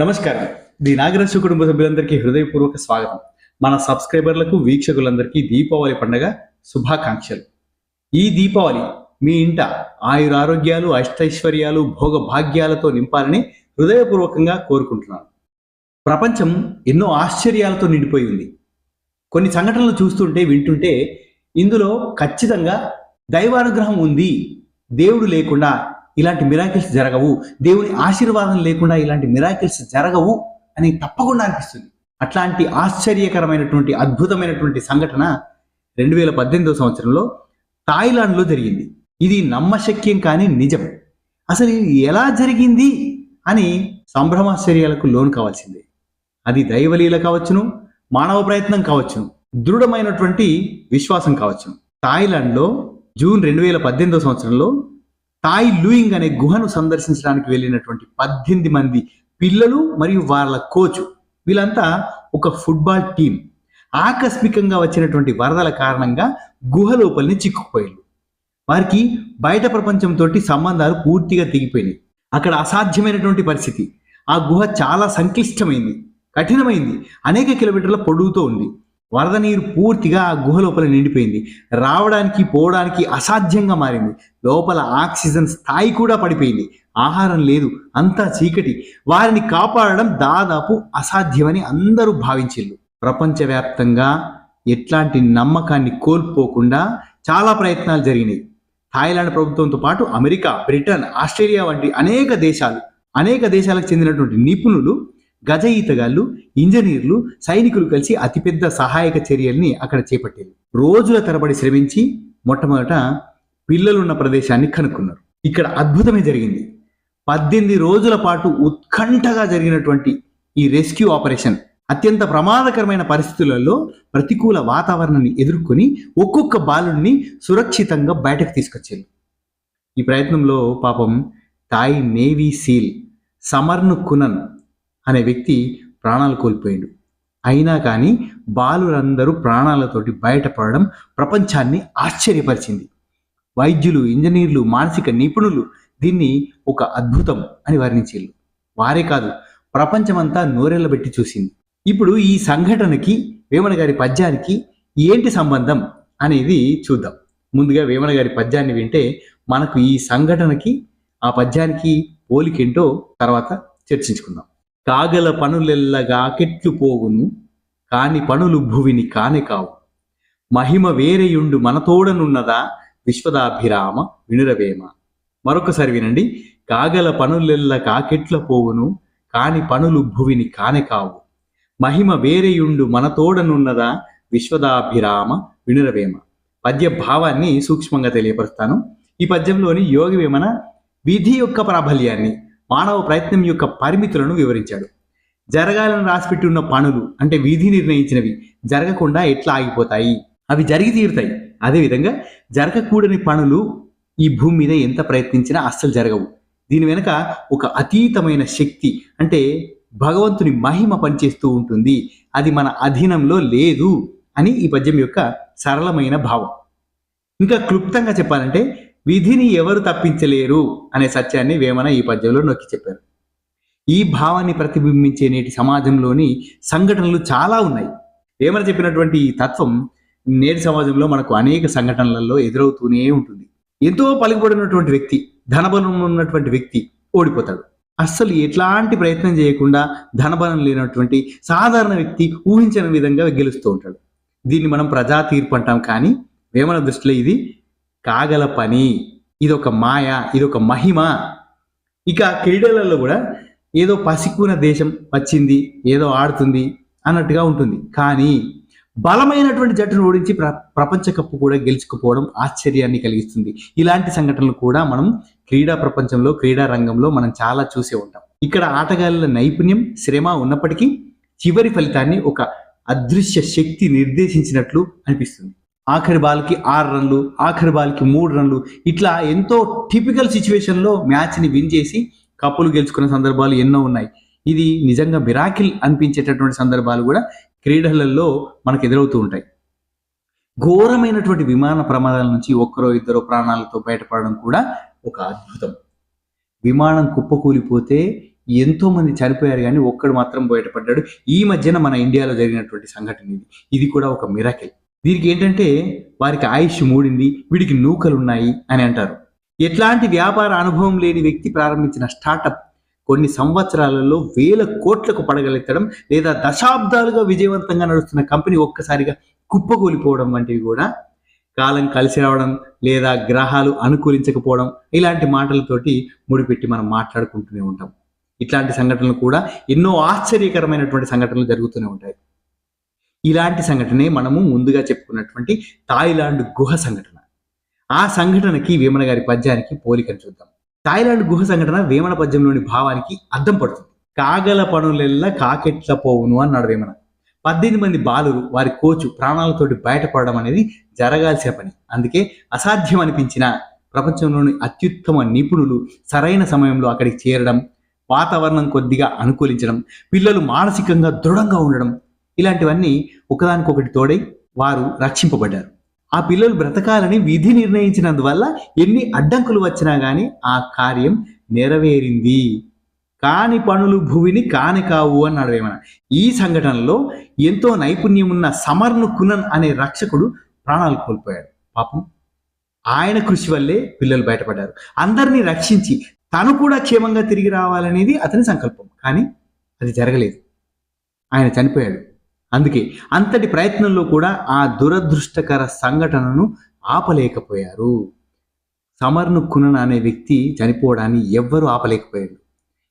నమస్కారం. ది నాగరాజు కుటుంబ సభ్యులందరికీ హృదయపూర్వక స్వాగతం. మన సబ్స్క్రైబర్లకు వీక్షకులందరికీ దీపావళి పండగ శుభాకాంక్షలు. ఈ దీపావళి మీ ఇంట ఆయురారోగ్యాలు అష్టైశ్వర్యాలు భోగ భాగ్యాలతో నింపాలని హృదయపూర్వకంగా కోరుకుంటున్నాను. ప్రపంచం ఎన్నో ఆశ్చర్యాలతో నిండిపోయి ఉంది. కొన్ని సంఘటనలు చూస్తుంటే వింటుంటే ఇందులో ఖచ్చితంగా దైవానుగ్రహం ఉంది. దేవుడు లేకుండా ఇలాంటి మిరాకిల్స్ జరగవు. దేవుని ఆశీర్వాదం లేకుండా ఇలాంటి మిరాకిల్స్ జరగవు అని తప్పకుండా అనిపిస్తుంది. అట్లాంటి ఆశ్చర్యకరమైనటువంటి అద్భుతమైనటువంటి సంఘటన రెండు వేల పద్దెనిమిదవ సంవత్సరంలో థాయిలాండ్లో జరిగింది. ఇది నమ్మశక్యం కానీ నిజం. అసలు ఇది ఎలా జరిగింది అని సంభ్రమాశ్చర్యాలకు లోను కావాల్సిందే. అది దైవలీల కావచ్చును మానవ ప్రయత్నం కావచ్చును దృఢమైనటువంటి విశ్వాసం కావచ్చును. థాయిలాండ్లో జూన్ రెండు వేల పద్దెనిమిదవ సంవత్సరంలో తాయ్ లూయింగ్ అనే గుహను సందర్శించడానికి వెళ్ళినటువంటి పద్దెనిమిది మంది పిల్లలు మరియు వాళ్ళ కోచ్. వీళ్ళంతా ఒక ఫుట్బాల్ టీం. ఆకస్మికంగా వచ్చినటువంటి వరదల కారణంగా గుహ లోపలిని చిక్కుకుపోయారు. వారికి బయట ప్రపంచంతో సంబంధాలు పూర్తిగా తెగిపోయినాయి. అక్కడ అసాధ్యమైనటువంటి పరిస్థితి. ఆ గుహ చాలా సంక్లిష్టమైంది కఠినమైంది అనేక కిలోమీటర్ల పొడుగుతో ఉంది. వరద నీరు పూర్తిగా ఆ గుహ లోపల నిండిపోయింది. రావడానికి పోవడానికి అసాధ్యంగా మారింది. లోపల ఆక్సిజన్ స్థాయి కూడా పడిపోయింది. ఆహారం లేదు. అంతా చీకటి. వారిని కాపాడడం దాదాపు అసాధ్యమని అందరూ భావించిల్లు ప్రపంచవ్యాప్తంగా ఎట్లాంటి నమ్మకాన్ని కోల్పోకుండా చాలా ప్రయత్నాలు జరిగినాయి. థాయిలాండ్ ప్రభుత్వంతో పాటు అమెరికా బ్రిటన్ ఆస్ట్రేలియా వంటి అనేక దేశాలు అనేక దేశాలకు చెందినటువంటి నిపుణులు గజ ఈతగాళ్ళు ఇంజనీర్లు సైనికులు కలిసి అతిపెద్ద సహాయక చర్యల్ని అక్కడ చేపట్టారు. రోజుల తరబడి శ్రమించి మొట్టమొదట పిల్లలున్న ప్రదేశాన్ని కనుక్కున్నారు. ఇక్కడ అద్భుతమే జరిగింది. పద్దెనిమిది రోజుల పాటు ఉత్కంఠగా జరిగినటువంటి ఈ రెస్క్యూ ఆపరేషన్ అత్యంత ప్రమాదకరమైన పరిస్థితులలో ప్రతికూల వాతావరణాన్ని ఎదుర్కొని ఒక్కొక్క బాలుడిని సురక్షితంగా బయటకు తీసుకొచ్చారు. ఈ ప్రయత్నంలో పాపం థాయ్ నేవీ సీల్ సమర్ను కునన్ అనే వ్యక్తి ప్రాణాలు కోల్పోయాడు. అయినా కానీ బాలురందరూ ప్రాణాలతోటి బయటపడడం ప్రపంచాన్ని ఆశ్చర్యపరిచింది. వైద్యులు ఇంజనీర్లు మానసిక నిపుణులు దీన్ని ఒక అద్భుతం అని వర్ణించారు వారే కాదు ప్రపంచమంతా నోరెళ్ళబెట్టి చూసింది. ఇప్పుడు ఈ సంఘటనకి వేమన గారి పద్యానికి ఏంటి సంబంధం అనేది చూద్దాం. ముందుగా వేమన గారి పద్యాన్ని వింటే మనకు ఈ సంఘటనకి ఆ పద్యానికి పోలికేంటో తర్వాత చర్చించుకుందాం. కాగల పనులెల్లగా కెట్లు పోవును కాని పనులు భువిని కాని కావు. మహిమ వేరేయుండు మనతోడనున్నదా విశ్వదాభిరామ వినురవేమ. మరొకసారి వినండి. కాగల పనులెల్ల కాకెట్ల పోవును కాని పనులు భువిని కాని కావు. మహిమ వేరేయుండు మనతోడనున్నదా విశ్వదాభిరామ వినురవేమ. పద్య భావాన్ని సూక్ష్మంగా తెలియపరుస్తాను. ఈ పద్యంలోని యోగి వేమన విధి యొక్క ప్రాబల్యాన్ని మానవ ప్రయత్నం యొక్క పరిమితులను వివరించాడు. జరగాలని రాసిపెట్టి ఉన్న పనులు అంటే విధి నిర్ణయించినవి జరగకుండా ఎట్లా ఆగిపోతాయి? అవి జరిగి తీరుతాయి. అదేవిధంగా జరగకూడని పనులు ఈ భూమి మీద ఎంత ప్రయత్నించినా అస్సలు జరగవు. దీని వెనుక ఒక అతీతమైన శక్తి అంటే భగవంతుని మహిమ పనిచేస్తూ ఉంటుంది. అది మన అధీనంలో లేదు అని ఈ పద్యం యొక్క సరళమైన భావం. ఇంకా క్లుప్తంగా చెప్పాలంటే విధిని ఎవరు తప్పించలేరు అనే సత్యాన్ని వేమన ఈ పద్యంలో నొక్కి చెప్పారు. ఈ భావాన్ని ప్రతిబింబించే నేటి సమాజంలోని సంఘటనలు చాలా ఉన్నాయి. వేమన చెప్పినటువంటి ఈ తత్వం నేటి సమాజంలో మనకు అనేక సంఘటనలలో ఎదురవుతూనే ఉంటుంది. ఎంతో పలుకుబడినటువంటి వ్యక్తి ధనబలం ఉన్నటువంటి వ్యక్తి ఓడిపోతాడు. అస్సలు ఎట్లాంటి ప్రయత్నం చేయకుండా ధనబలం లేనటువంటి సాధారణ వ్యక్తి ఊహించని విధంగా గెలుస్తూ ఉంటాడు. దీన్ని మనం ప్రజా తీర్పు అంటాం కానీ వేమన దృష్టిలో ఇది కాగల పని ఇదొక మాయ ఇదొక మహిమ. ఇక క్రీడలలో కూడా ఏదో పసికున్న దేశం వచ్చింది ఏదో ఆడుతుంది అన్నట్టుగా ఉంటుంది. కానీ బలమైనటువంటి జట్టును ఓడించి ప్ర ప్రపంచ కప్పు కూడా గెలుచుకుపోవడం ఆశ్చర్యాన్ని కలిగిస్తుంది. ఇలాంటి సంఘటనలు కూడా మనం క్రీడా ప్రపంచంలో క్రీడా రంగంలో మనం చాలా చూసే ఉంటాం. ఇక్కడ ఆటగాళ్ళ నైపుణ్యం శ్రమ ఉన్నప్పటికీ చివరి ఫలితాన్ని ఒక అదృశ్య శక్తి నిర్దేశించినట్లు అనిపిస్తుంది. ఆఖరి బాల్కి ఆరు రన్లు ఆఖరి బాల్కి మూడు రన్లు. ఇట్లా ఎంతో టిపికల్ సిచ్యువేషన్లో మ్యాచ్ని విన్ చేసి కప్పులు గెలుచుకున్న సందర్భాలు ఎన్నో ఉన్నాయి. ఇది నిజంగా మిరాకిల్ అనిపించేటటువంటి సందర్భాలు కూడా క్రీడలలో మనకు ఎదురవుతూ ఉంటాయి. ఘోరమైనటువంటి విమాన ప్రమాదాల నుంచి ఒక్కరో ఇద్దరో ప్రాణాలతో బయటపడడం కూడా ఒక అద్భుతం. విమానం కుప్పకూలిపోతే ఎంతో మంది చనిపోయారు కానీ ఒక్కడు మాత్రం బయటపడ్డాడు. ఈ మధ్యన మన ఇండియాలో జరిగినటువంటి సంఘటన ఇది. ఇది కూడా ఒక మిరాకిల్ దీనికి ఏంటంటే వారికి ఆయుష్ మూడింది వీడికి నూకలు ఉన్నాయి అని అంటారు. ఎట్లాంటి వ్యాపార అనుభవం లేని వ్యక్తి ప్రారంభించిన స్టార్టప్ కొన్ని సంవత్సరాలలో వేల కోట్లకు పడగలెత్తడం లేదా దశాబ్దాలుగా విజయవంతంగా నడుస్తున్న కంపెనీ ఒక్కసారిగా కుప్పకూలిపోవడం వంటివి కూడా కాలం కలిసి రావడం లేదా గ్రహాలు అనుకూలించకపోవడం ఇలాంటి మాటలతోటి ముడిపెట్టి మనం మాట్లాడుకుంటూనే ఉంటాం. ఇట్లాంటి సంఘటనలు కూడా ఎన్నో ఆశ్చర్యకరమైనటువంటి సంఘటనలు జరుగుతూనే ఉంటాయి. ఇలాంటి సంఘటనే మనము ముందుగా చెప్పుకున్నటువంటి థాయిలాండ్ గుహ సంఘటన. ఆ సంఘటనకి వేమన గారి పద్యానికి పోలికను చూద్దాం. థాయిలాండ్ గుహ సంఘటన వేమన పద్యంలోని భావానికి అద్దం పడుతుంది. కాగల పనులెల్లా కాకెట్ల పోవును అన్నాడు వేమన. పద్దెనిమిది మంది బాలురు వారి కోచు ప్రాణాలతోటి బయటపడడం అనేది జరగాల్సిన పని. అందుకే అసాధ్యం అనిపించిన ప్రపంచంలోని అత్యుత్తమ నిపుణులు సరైన సమయంలో అక్కడికి చేరడం వాతావరణం కొద్దిగా అనుకూలించడం పిల్లలు మానసికంగా దృఢంగా ఉండడం ఇలాంటివన్నీ ఒకదానికొకటి తోడై వారు రక్షింపబడ్డారు. ఆ పిల్లలు బ్రతకాలని విధి నిర్ణయించినందువల్ల ఎన్ని అడ్డంకులు వచ్చినా గాని ఆ కార్యం నెరవేరింది. కాని పనులు భూమిని కాని కావు అన్నాడు వేమన. ఈ సంఘటనలో ఎంతో నైపుణ్యం ఉన్న సమర్ను కునన్ అనే రక్షకుడు ప్రాణాలు కోల్పోయాడు. పాపం ఆయన కృషి వల్లే పిల్లలు బయటపడ్డారు. అందరినీ రక్షించి తను కూడా క్షేమంగా తిరిగి రావాలనేది అతని సంకల్పం. కానీ అది జరగలేదు. ఆయన చనిపోయాడు. అందుకే అంతటి ప్రయత్నంలో కూడా ఆ దురదృష్టకర సంఘటనను ఆపలేకపోయారు. సమర్ను కునన్ అనే వ్యక్తి చనిపోవడాన్ని ఎవ్వరూ ఆపలేకపోయారు.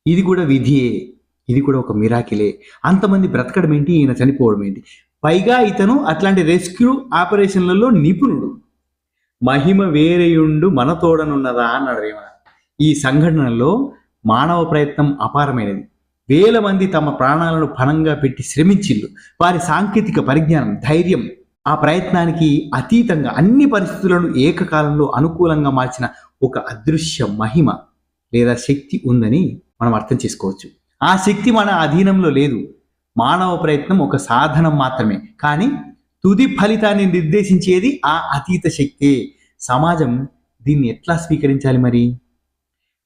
ఇది కూడా విధియే. ఇది కూడా ఒక మిరాకిలే. అంతమంది బ్రతకడం ఏంటి? ఈయన చనిపోవడం ఏంటి? పైగా ఇతను అట్లాంటి రెస్క్యూ ఆపరేషన్లలో నిపుణుడు. మహిమ వేరేయుండు మనతోడనున్నదా అన్నాడు వేమన ఈ సంఘటనలో మానవ ప్రయత్నం అపారమైనది. వేల మంది తమ ప్రాణాలను పణంగా పెట్టి శ్రమించిల్లు వారి సాంకేతిక పరిజ్ఞానం ధైర్యం ఆ ప్రయత్నానికి అతీతంగా అన్ని పరిస్థితులను ఏకకాలంలో అనుకూలంగా మార్చిన ఒక అదృశ్య మహిమ లేదా శక్తి ఉందని మనం అర్థం చేసుకోవచ్చు. ఆ శక్తి మన అధీనంలో లేదు. మానవ ప్రయత్నం ఒక సాధనం మాత్రమే. కానీ తుది ఫలితాన్ని నిర్దేశించేది ఆ అతీత శక్తే. సమాజం దీన్ని ఎట్లా స్వీకరించాలి మరి?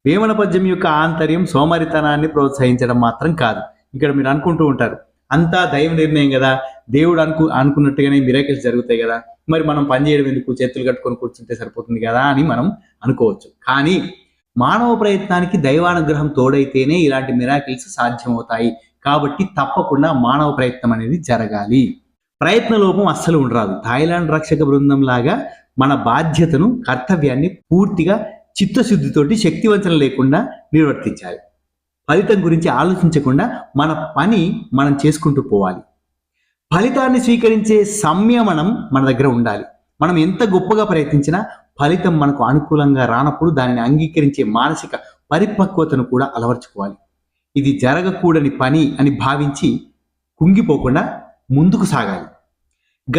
వేమన పద్యం యొక్క ఆంతర్యం సోమరితనాన్ని ప్రోత్సహించడం మాత్రం కాదు. ఇక్కడ మీరు అనుకుంటూ ఉంటారు అంతా దైవ నిర్ణయం కదా దేవుడు అనుకు అనుకున్నట్టుగానే మిరాకిల్స్ జరుగుతాయి కదా మరి మనం పనిచేయడం ఎందుకు చేతులు కట్టుకొని కూర్చుంటే సరిపోతుంది కదా అని మనం అనుకోవచ్చు. కానీ మానవ ప్రయత్నానికి దైవానుగ్రహం తోడైతేనే ఇలాంటి మిరాకిల్స్ సాధ్యమవుతాయి. కాబట్టి తప్పకుండా మానవ ప్రయత్నం అనేది జరగాలి. ప్రయత్న లోపం అస్సలు ఉండరాదు. థాయిలాండ్ రక్షక బృందం లాగా మన బాధ్యతను కర్తవ్యాన్ని పూర్తిగా చిత్తశుద్ధితోటి శక్తివంచన లేకుండా నిర్వర్తించాలి. ఫలితం గురించి ఆలోచించకుండా మన పని మనం చేసుకుంటూ పోవాలి. ఫలితాన్ని స్వీకరించే సంయమనం మన దగ్గర ఉండాలి. మనం ఎంత గొప్పగా ప్రయత్నించినా ఫలితం మనకు అనుకూలంగా రానప్పుడు దానిని అంగీకరించే మానసిక పరిపక్వతను కూడా అలవర్చుకోవాలి. ఇది జరగకూడని పని అని భావించి కుంగిపోకుండా ముందుకు సాగాలి.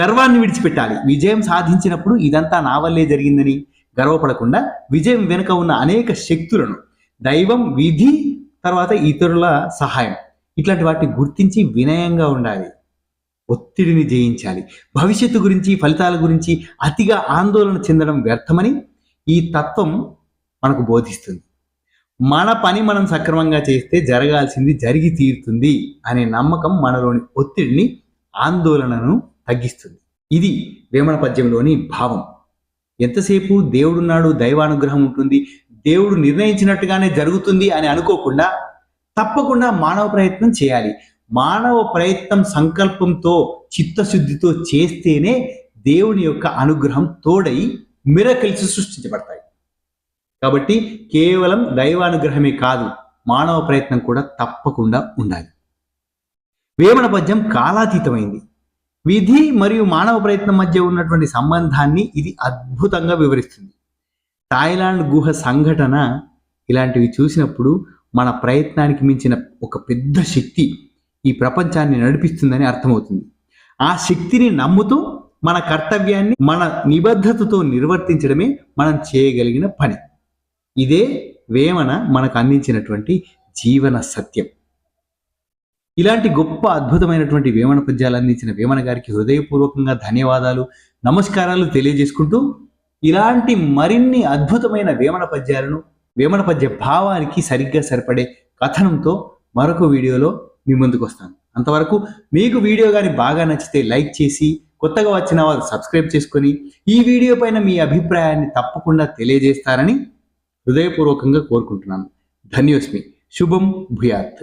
గర్వాన్ని విడిచిపెట్టాలి. విజయం సాధించినప్పుడు ఇదంతా నా వల్లే జరిగిందని గర్వపడకుండా విజయం వెనుక ఉన్న అనేక శక్తులను దైవం విధి తర్వాత ఇతరుల సహాయం ఇట్లాంటి వాటిని గుర్తించి వినయంగా ఉండాలి. ఒత్తిడిని జయించాలి. భవిష్యత్తు గురించి ఫలితాల గురించి అతిగా ఆందోళన చెందడం వ్యర్థమని ఈ తత్వం మనకు బోధిస్తుంది. మన పని మనం సక్రమంగా చేస్తే జరగాల్సింది జరిగి తీరుతుంది అనే నమ్మకం మనలోని ఒత్తిడిని ఆందోళనను తగ్గిస్తుంది. ఇది వేమన పద్యంలోని భావం. ఎంతసేపు దేవుడున్నాడు దైవానుగ్రహం ఉంటుంది దేవుడు నిర్ణయించినట్టుగానే జరుగుతుంది అని అనుకోకుండా తప్పకుండా మానవ ప్రయత్నం చేయాలి. మానవ ప్రయత్నం సంకల్పంతో చిత్తశుద్ధితో చేస్తేనే దేవుని యొక్క అనుగ్రహం తోడై మిరకల్స్ సృష్టించబడతాయి. కాబట్టి కేవలం దైవానుగ్రహమే కాదు మానవ ప్రయత్నం కూడా తప్పకుండా ఉండాలి. వేమన పద్యం కాలాతీతమైంది. విధి మరియు మానవ ప్రయత్నం మధ్య ఉన్నటువంటి సంబంధాన్ని ఇది అద్భుతంగా వివరిస్తుంది. థాయిలాండ్ గుహ సంఘటన ఇలాంటివి చూసినప్పుడు మన ప్రయత్నానికి మించిన ఒక పెద్ద శక్తి ఈ ప్రపంచాన్ని నడిపిస్తుందని అర్థమవుతుంది. ఆ శక్తిని నమ్ముతూ మన కర్తవ్యాన్ని మన నిబద్ధతతో నిర్వర్తించడమే మనం చేయగలిగిన పని. ఇదే వేమన మనకు అందించినటువంటి జీవన సత్యం. ఇలాంటి గొప్ప అద్భుతమైనటువంటి వేమన పద్యాలు అందించిన వేమన గారికి హృదయపూర్వకంగా ధన్యవాదాలు. నమస్కారాలు తెలియజేసుకుంటూ ఇలాంటి మరిన్ని అద్భుతమైన వేమన పద్యాలను వేమన పద్య భావానికి సరిగ్గా సరిపడే కథనంతో మరొక వీడియోలో మీ ముందుకు వస్తాను. అంతవరకు మీకు వీడియో కానీ బాగా నచ్చితే లైక్ చేసి కొత్తగా వచ్చిన వారు సబ్స్క్రైబ్ చేసుకొని ఈ వీడియో పైన మీ అభిప్రాయాన్ని తప్పకుండా తెలియజేస్తారని హృదయపూర్వకంగా కోరుకుంటున్నాను. ధన్యోస్మి శుభం భూయాత్.